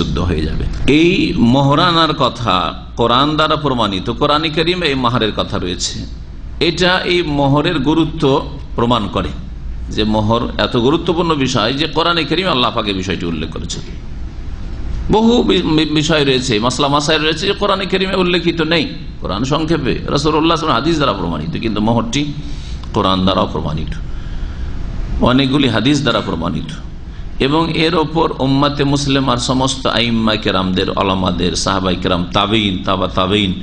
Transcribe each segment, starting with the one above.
বিশুদ্ধ হয়ে যাবে। এই মহরানার কথা কোরআন দ্বারা প্রমাণিত, কোরআন করিম এই মাহারের কথা রয়েছে। এটা এই মোহরের গুরুত্ব প্রমাণ করে যে মোহর এত গুরুত্বপূর্ণ বিষয় যে কোরআনে করিম আল্লাহ পাকে বিষয়টি উল্লেখ করেছে। বহু বিষয় রয়েছে, মাসলা মাসাই রয়েছে যে কোরআনে করিমে উল্লেখিত নেই। কোরআন সংক্ষেপে রসুল্লাহ হাদিস দ্বারা প্রমাণিত, কিন্তু মোহরটি কোরআন দ্বারাও প্রমাণিত। অনেকগুলি হাদিস দ্বারা প্রমাণিত। এবং এর ওপর উম্মাতে মুসলিম আর সমস্ত আইম্মা কেরামদের আলামাদের সাহাবাই কেরাম তাবেইন তাবা তাবেইন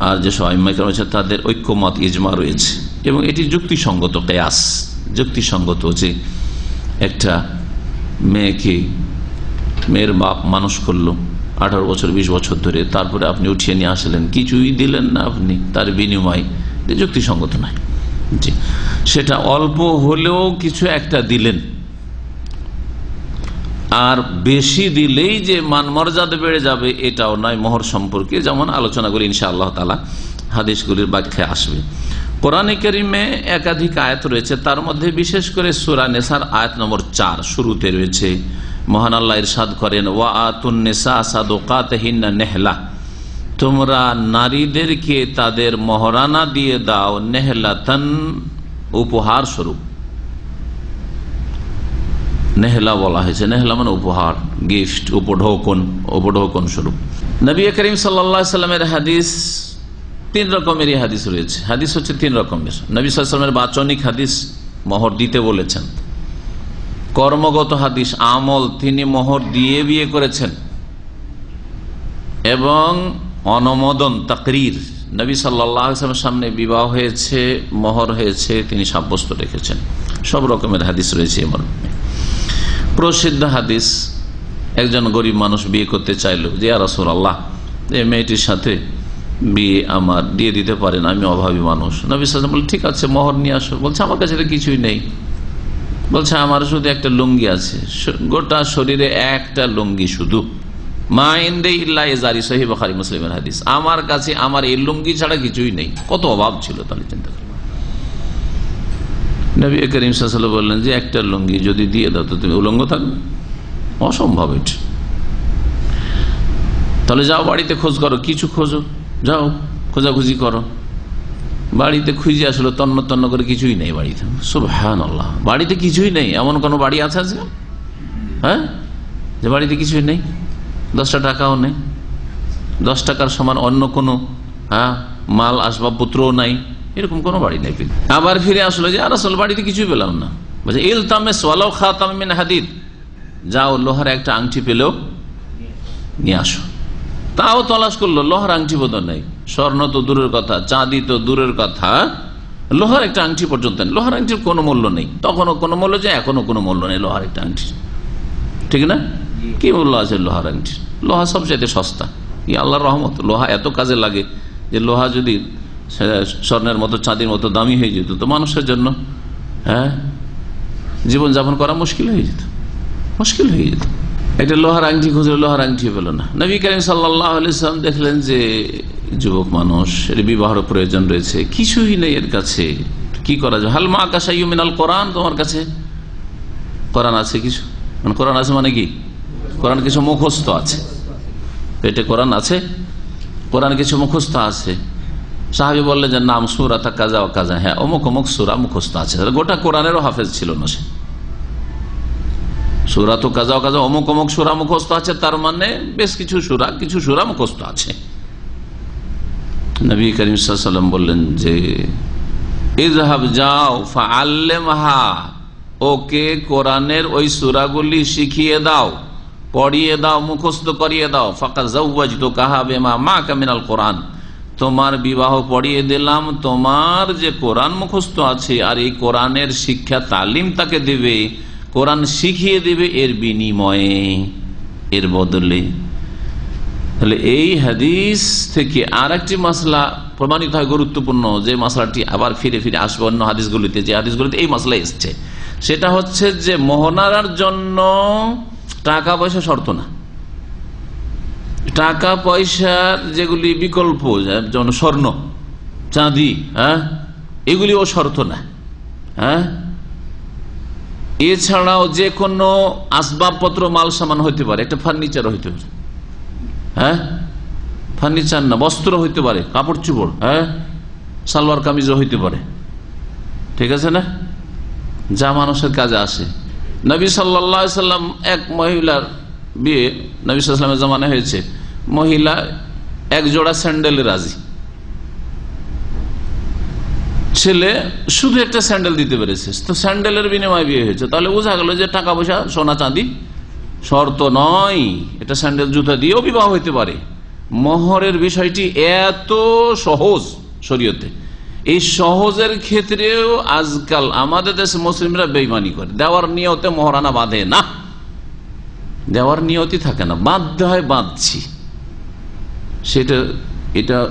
আর যেসব আইম্মা কেরাম আছে তাদের ঐক্যমত, ইজমা রয়েছে। এবং এটি যুক্তিসঙ্গত কেয়াস। যুক্তিসঙ্গত যে একটা মেয়েকে মেয়ের বাপ মানুষ করল আঠারো বছর ২০ বছর ধরে, তারপরে আপনি উঠিয়ে নিয়ে আসলেন, কিছুই দিলেন না আপনি, তার বিনিময়। যুক্তিসঙ্গত নয়। জি। সেটা অল্প হলেও কিছু একটা দিলেন। আর বেশি দিলেই যে মান মর্যাদা বেড়ে যাবে এটাও নয় মোহর সম্পর্কে, যেমন আলোচনা করি ইনশা আল্লাহ তালা হাদিসগুলির ব্যাখ্যায় আসবে। কোরআনে করিমে একাধিক আয়াত রয়েছে, তার মধ্যে বিশেষ করে সুরা নেসার আয়াত নম্বর চার শুরুতে রয়েছে, মহান আল্লাহ ইরশাদ করেন, ওয়া আতুন আতুন্নেসা সাদোকাতহিনা নেহলা তোমরা নারীদেরকে তাদের মহরানা দিয়ে দাও নেহলাতন উপহার স্বরূপ নেহলা বলা হয়েছে। নেহলা মানে উপহার, গিফট, উপঢৌকন উপঢৌকন স্বরূপ। নবী করিম সাল্লামের হাদিস তিন রকমেরই হাদিস রয়েছে। হাদিস হচ্ছে তিন রকমের। নবী সাল্লামের বাচনিক হাদিস মহর দিতে বলেছেন। কর্মগত হাদিস, আমল তিনি মোহর দিয়ে বিয়ে করেছেন। এবং অনমোদন, তাকরির। নবী সাল্লামের সামনে বিবাহ হয়েছে, মোহর হয়েছে, তিনি সাব্যস্ত রেখেছেন। সব রকমের হাদিস রয়েছে এমন প্রসিদ্ধ হাদিস, একজন গরিব মানুষ বিয়ে করতে চাইল, যে আরাসুল আল্লাহ এই মেয়েটির সাথে বিয়ে আমার, দিয়ে দিতে পারেন আমি অভাবী মানুষ। নবী সাল বলে ঠিক আছে, মোহর নিয়ে আসো। বলছে, আমার কাছে কিছুই নেই। বলছে, আমার শুধু একটা লুঙ্গি আছে গোটা শরীরে একটা লুঙ্গি শুধু। আমার কাছে, আমার এই লুঙ্গি ছাড়া কিছুই নেই। কত অভাব ছিল তাহলে চিন্তা নবী করিম সাল বললেন যে একটা লুঙ্গি যদি দিয়ে দাও তো তুমি উলঙ্গ থাকবে। অসম্ভব এটা। তাহলে যাও বাড়িতে খোঁজ করো, কিছু খোঁজো। যাও, খোঁজাখুঁজি করো। বাড়িতে খুঁজে আসলো তন্ন তন্ন করে কিছুই নেই বাড়িতে। সব হ্যাঁ আল্লাহ বাড়িতে কিছুই নেই। এমন কোনো বাড়ি আছে আজকে হ্যাঁ? যে বাড়িতে কিছুই নেই? দশটা টাকাও নেই। দশ টাকার সমান অন্য কোনো হ্যাঁ মাল, আসবাবপত্রও নাই। এরকম কোনো বাড়ি নেই আবার ফিরে আসলো যে, আর আসল বাড়িতে কিছুই পেলাম না। বলছে ইল তামে সোয়ালাও খাতামিন হাদিদ। যাও, লোহার একটা আংটি পেলেও নিয়ে আসো। তাও তলাশ করল, লোহার আংটি বোধ নেই। স্বর্ণ তো দূরের কথা, চাঁদি তো দূরের কথা। লোহার একটা আংটি পর্যন্ত লোহার আংটির কোনো মূল্য নেই। তখনও কোনো মূল্য যে এখনও কোনো মূল্য নেই লোহার একটা আংটি ঠিক না? কি মূল্য আছে লোহার আংটি লোহা সবচাইতে সস্তা। ই আল্লাহর রহমত। লোহা এত কাজে লাগে যে, লোহা যদি স্বর্ণের মতো, চাঁদির মতো, দামি হয়ে যেত। তো মানুষের জন্য হ্যাঁ জীবনযাপন করা মুশকিল হয়ে যেত। মুশকিল হয়ে যেত। এটা লোহার আংটি খুঁজলে লোহার আংটি পেল না। নবী করিম সাল্লাম দেখলেন যে, যুবক মানুষ, এর বিবাহর প্রয়োজন রয়েছে। কিছুই নেই এর কাছে। কি করা যায়? হালমা আকাশাই মিনাল কোরআন? তোমার কাছে কোরআন আছে কিছু? মানে কোরআন আছে মানে কি? কোরআন কিছু মুখস্থ আছে। পেটে কোরআন আছে? কোরআন কিছু মুখস্থ আছে। সাহাবি বললেন যে, নাম সুরা তা কাজা ও কাজা। হ্যাঁ অমুক অমুক সুরা মুখস্থ আছে। গোটা কোরআনেরও হাফেজ ছিল না সে। সুরা তো কাজা কাজা, অমুক অমুক সুরা মুখস্থ আছে, তার মানে বেশ কিছু সুরা কিছু সুরা মুখস্থ আছে। নবী করিম সাল্লাম বললেন যে ইজহাব যাও আল্লেমহা ওকে কোরআনের ওই সুরাগুলি শিখিয়ে দাও, পড়িয়ে দাও, মুখস্থ করিয়ে দাও। ফাঁকা জাউজ তো কাহাবে মা মা কামিনাল কোরআন। তোমার বিবাহ পড়িয়ে দিলাম, তোমার যে কোরআন মুখস্থ আছে আর এই কোরআনের শিক্ষা তালিম তাকে দেবে, কোরআন শিখিয়ে দেবে এর বিনিময়ে, এর বদলে। তাহলে এই হাদিস থেকে আর একটি মশলা প্রমাণিত হয় গুরুত্বপূর্ণ, যে মশলাটি আবার ফিরে ফিরে আসবে অন্য হাদিসগুলিতে, যে হাদিসগুলিতে এই মশলা এসছে। সেটা হচ্ছে যে মোহনার জন্য টাকা পয়সা শর্ত না। টাকা পয়সার যেগুলি বিকল্প যেমন স্বর্ণ, চাঁদি হ্যাঁ এগুলিও শর্ত না হ্যাঁ। এছাড়াও যে কোনো আসবাবপত্র, মাল, সামান হইতে পারে, একটা ফার্নিচার হইতে পারে হ্যাঁ। ফার্নিচার না, বস্ত্র হইতে পারে, কাপড়, চুপড় হ্যাঁ সালোয়ার, কামিজও হইতে পারে, ঠিক আছে না? যা মানুষের কাজে আসে। নবী সাল্লা সাল্লাম এক মহিলার বিয়ে নবী সাল্লামের জমানে হয়েছে। মহিলা এক জোড়া স্যান্ডেলে রাজি। ছেলে শুধু একটা স্যান্ডেল দিতে পেরেছে। তো স্যান্ডেলের বিনিময়ে বিয়ে হয়েছে। তাহলে বোঝা গেল যে টাকা পয়সা সোনা চাঁদি শর্ত নয়। এটা স্যান্ডেল জুতা দিয়েও বিবাহ হইতে পারে। মহরের বিষয়টি এত সহজ শরীয়তে। এই সহজের ক্ষেত্রেও আজকাল আমাদের দেশে মুসলিমরা বেইমানি করে। দেওয়ার নিয়তে মহারানা বাঁধে না। দেওয়ার নিয়তি থাকে না। বাধ্য হয় বাঁধছি। সেটা, এটা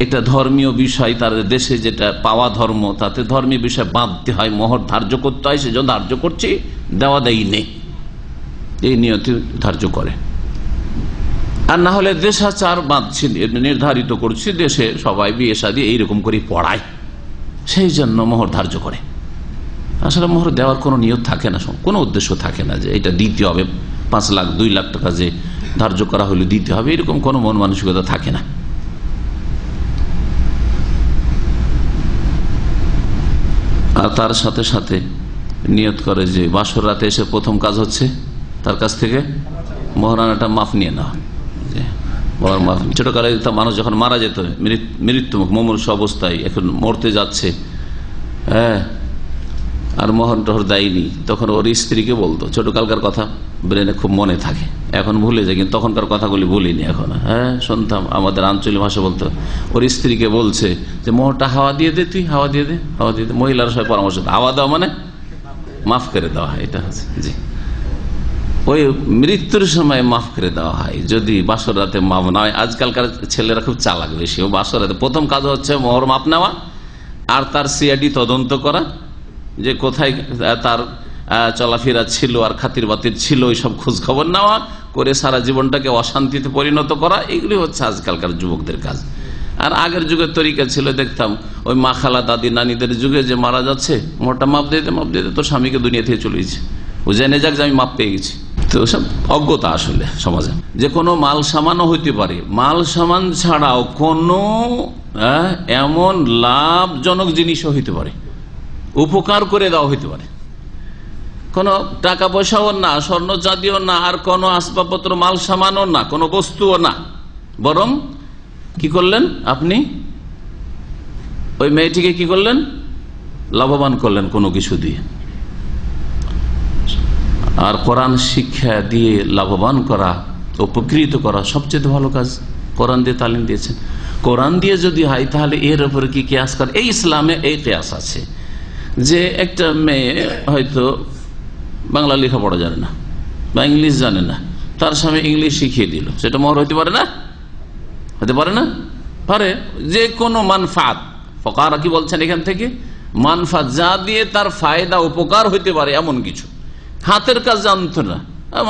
এটা ধর্মীয় বিষয়, তার দেশে যেটা পাওয়া ধর্ম, তাতে ধর্মীয় বিষয় বাঁধতে হয়, মোহর ধার্য করতে হয়, সেজন্য ধার্য করছি, দেওয়া দেয় নেই এই নিয়তি ধার্য করে। আর না হলে দেশাচার বাঁধছি, নির্ধারিত করছি, দেশে সবাই বিয়ে সাদি এইরকম করে পড়ায়। সেই জন্য মোহর ধার্য করে। আসলে মোহর দেওয়ার কোনো নিয়ত থাকে না, কোনো উদ্দেশ্য থাকে না যে এটা দিতে হবে। পাঁচ লাখ, দুই লাখ টাকা যে ধার্য করা হলে দিতে হবে, এরকম কোনো মন মানসিকতা থাকে না। আর তার সাথে সাথে নিয়ত করে যে বাসর রাতে এসে প্রথম কাজ হচ্ছে তার কাছ থেকে মহারানাটা মাফ নিয়ে নেওয়া। মাফ ছোটকালে মানুষ যখন মারা যেত মৃত্যুমুখ, মমূর্ষ অবস্থায় এখন মরতে যাচ্ছে। হ্যাঁ আর মোহন টহর দেয়নি। তখন ওর স্ত্রীকে বলতো ছোটকালকার কথা ব্রেনে খুব মনে থাকে। এখন ভুলে যায়, কিন্তু তখনকার কথাগুলি ভুলিনি এখন। হ্যাঁ শুনতাম, আমাদের আঞ্চলিক ভাষা বলতো, ওর স্ত্রীকে বলছে যে মোহরটা হাওয়া দিয়ে দে তুই, হাওয়া দিয়ে দে, হাওয়া দিয়ে দে। মহিলার সবাই পরামর্শ হাওয়া দেওয়া মানে? মাফ করে দেওয়া হয়, এটা হচ্ছে। জি। ওই মৃত্যুর সময় মাফ করে দেওয়া হয়, যদি বাসর রাতে মাফ না হয়। আজকালকার ছেলেরা খুব চালাক বেশি। ও বাসর রাতে প্রথম কাজ হচ্ছে মোহর মাপ নেওয়া আর তার সিআইডি তদন্ত করা। যে কোথায় তার চলাফেরা ছিল আর খাতির বাতির ছিল সব খোঁজ খবর নেওয়া, করে সারা জীবনটাকে অশান্তিতে পরিণত করা, এগুলি হচ্ছে আজকালকার যুবকদের কাজ। আর আগের যুগের তরিকা ছিল, দেখতাম, ওই মা খালা, দাদি, নানিদের যুগে যে মারা যাচ্ছে, মোটা মাপ দিয়ে মাপ দিয়ে, তো স্বামীকে দুনিয়া থেকে চলে গেছে। ও জেনে যাক যে আমি মাপ পেয়ে গেছি। তো সব অজ্ঞতা আসলে সমাজে। যে কোনো মাল সামানও হইতে পারে। মাল সামান ছাড়াও কোনো এমন লাভজনক জিনিসও হইতে পারে। উপকার করে দেওয়া হইতে পারে। কোনো টাকা পয়সাও না স্বর্ণ জাতীয় না, আর কোনো আসবাবপত্র মাল সামানও না, কোনো বস্তুও না। বরং কি করলেন আপনি? ওই মেয়েটিকে কি করলেন? লাভবান করলেন কোনো কিছু দিয়ে। আর কোরআন শিক্ষা দিয়ে লাভবান করা, উপকৃত করা সবচেয়ে ভালো কাজ। কোরআন দিয়ে তালিম দিয়েছেন। কোরআন দিয়ে যদি হয়, তাহলে এর উপরে কি কেয়াস করে? এই ইসলামে এই কেয়াস আছে। যে একটা মেয়ে হয়তো বাংলা লেখাপড়া জানে না বা ইংলিশ জানে না, তার সামনে ইংলিশ শিখিয়ে দিল। সেটা মহর হইতে পারে না? হতে পারে না? পারে। যে কোনো মানফাত, ফকারা কি বলছেন এখান থেকে? মানফাত যা দিয়ে তার ফায়দা, উপকার হইতে পারে এমন কিছু। হাতের কাজ জানতো না।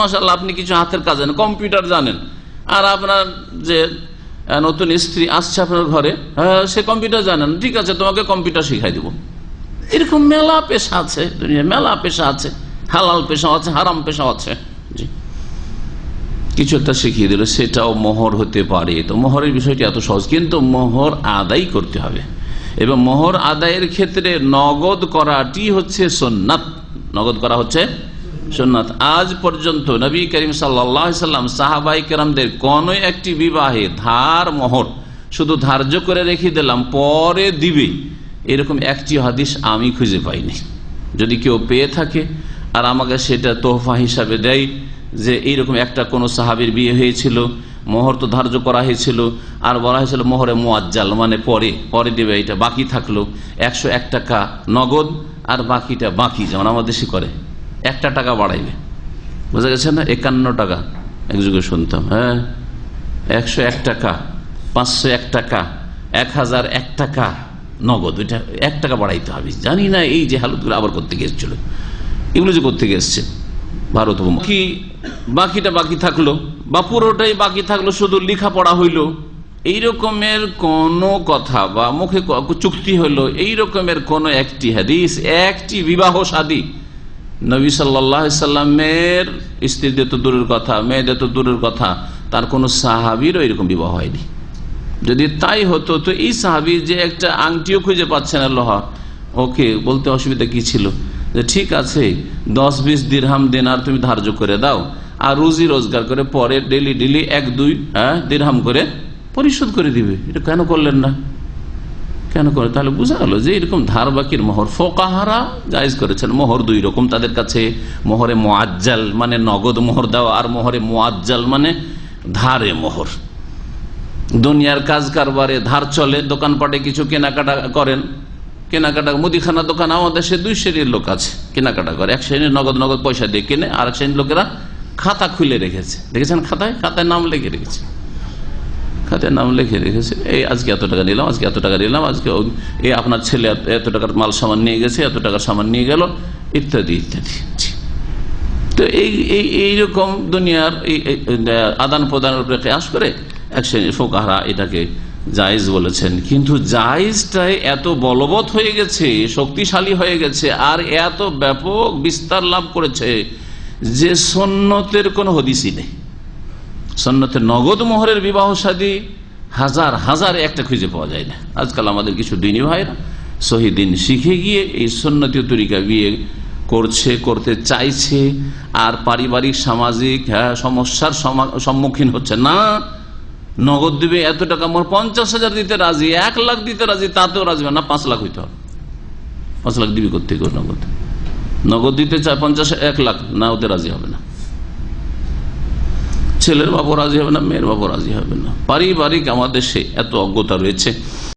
মাসাল্লাহ আপনি কিছু হাতের কাজ জানেন, কম্পিউটার জানেন। আর আপনার যে নতুন স্ত্রী আসছে আপনার ঘরে সে কম্পিউটার জানেন। ঠিক আছে, তোমাকে কম্পিউটার শিখাই দিব। এরকম মেলা পেশা আছে দুনিয়া মেলা পেশা আছে, হালাল পেশা আছে, হারাম পেশা আছে। কিছু একটা শিখিয়ে দিল, সেটাও মোহর হতে পারে। তো মোহরের বিষয়টি এত সহজ, কিন্তু মোহর আদায় করতে হবে। এবং মোহর আদায়ের ক্ষেত্রে নগদ করাটি হচ্ছে সোননাথ নগদ করা হচ্ছে সোননাথ আজ পর্যন্ত নবী করিম সাল্লাম সাহাবাই কেরামদের কোন একটি বিবাহে ধার মোহর শুধু ধার্য করে রেখে দিলাম, পরে দিবে। এরকম একটি হাদিস আমি খুঁজে পাইনি। যদি কেউ পেয়ে থাকে আর আমাকে সেটা তোহফা হিসাবে দেয় যে এইরকম একটা কোনো সাহাবির বিয়ে হয়েছিল, মোহর তো ধার্য করা হয়েছিল, আর বলা হয়েছিল মোহরে মোয়াজ্জাল মানে পরে পরে দেবে, এটা বাকি থাকল। একশো এক টাকা নগদ আর বাকিটা বাকি, যেমন আমাদের দেশে করে। একটা টাকা বাড়াইবে। বোঝা গেছে না? একান্ন টাকা। এক যুগে শুনতাম হ্যাঁ? একশো এক টাকা, পাঁচশো এক টাকা, এক হাজার এক টাকা। নগদ ওইটা এক টাকা বাড়াইতে হবে। জানি না এই যে হালতগুলো আবার করতে গিয়েছিল এগুলো যে করতে গেছে ভারত কি বাকিটা বাকি থাকল। বা পুরোটাই বাকি থাকল, শুধু লেখাপড়া হইল। এই রকমের কোন কথা বা মুখে চুক্তি হইল এই রকমের কোন একটি হাদিস, একটি বিবাহ সাদী। নবী সাল্লামের স্ত্রীদের তো দূরের কথা, মেয়েদের তো দূরের কথা। তার কোনো সাহাবিরও এরকম বিবাহ হয়নি। যদি তাই হতো, তো এই সাহাবি যে একটা আংটিও খুঁজে পাচ্ছে না লোহা। ওকে বলতে অসুবিধা কি ছিল? যে ঠিক আছে, দশ বিশ দিরহাম দেনার তুমি ধার্য করে দাও, আর রুজি রোজগার করে পরে ডেলি ডেলি এক দুই হ্যাঁ দিরহাম করে পরিশোধ করে দিবে। এটা কেন করলেন না? কেন করে? তাহলে বোঝা গেল যে এরকম ধার বাকির মোহর ফোকাহারা জায়জ করেছেন। মোহর দুই রকম তাদের কাছে। মোহরে মোয়াজ্জাল মানে নগদ মোহর দেওয়া, আর মোহরে মোয়াজ্জাল মানে ধারে মোহর। দুনিয়ার কাজ কারবারে ধার চলে দোকানপাটে কিছু কেনাকাটা করেন। কেনাকাটা মুদিখানা দোকান আমাদের সে দুই শ্রেণির লোক আছে কেনাকাটা করে। এক শ্রেণির নগদ নগদ পয়সা দিয়ে কেনে আর এক শ্রেণির লোকেরা খাতা খুলে রেখেছে। দেখেছেন খাতায়? খাতায় নাম লিখে রেখেছে। খাতায় নাম লিখে রেখেছে এই আজকে এত টাকা নিলাম আজকে এত টাকা নিলাম আজকে এই আপনার ছেলে এত- টাকার মাল সামান নিয়ে গেছে এত টাকার সামান নিয়ে গেল ইত্যাদি ইত্যাদি। তো এই এই এইরকম দুনিয়ার এই, আদান প্রদানের উপরে কেয়াস করে এক ফোকাহারা এটাকে জায়েজ বলেছেন। কিন্তু জায়েজটাই এত বলবৎ হয়ে গেছে, শক্তিশালী হয়ে গেছে, আর এত ব্যাপক বিস্তার লাভ করেছে যে সন্ন্যতের কোনো হদিসই নেই। সন্ন্যতের নগদ মোহরের বিবাহ সাদী হাজার হাজার একটা খুঁজে পাওয়া যায় না। আজকাল আমাদের কিছু দিনী ভাইরা শহীদিন শিখে গিয়ে এই সন্ন্যতীয় তরিকা বিয়ে করছে, করতে চাইছে, আর পারিবারিক, সামাজিক হ্যাঁ সমস্যার সম্মুখীন হচ্ছে। না নগদ দিবে, এত টাকা মোর পঞ্চাশ হাজার দিতে রাজি, এক লাখ দিতে রাজি, তাতেও রাজি না, পাঁচ লাখ হইতে হবে। পাঁচ লাখ দিবি করতে নগদ? নগদ দিতে চায় পঞ্চাশ, এক লাখ, না ওতে রাজি হবে না। ছেলের বাবু রাজি হবে না, মেয়ের বাবু রাজি হবে না। পারিবারিক আমাদের সে এত অজ্ঞতা রয়েছে।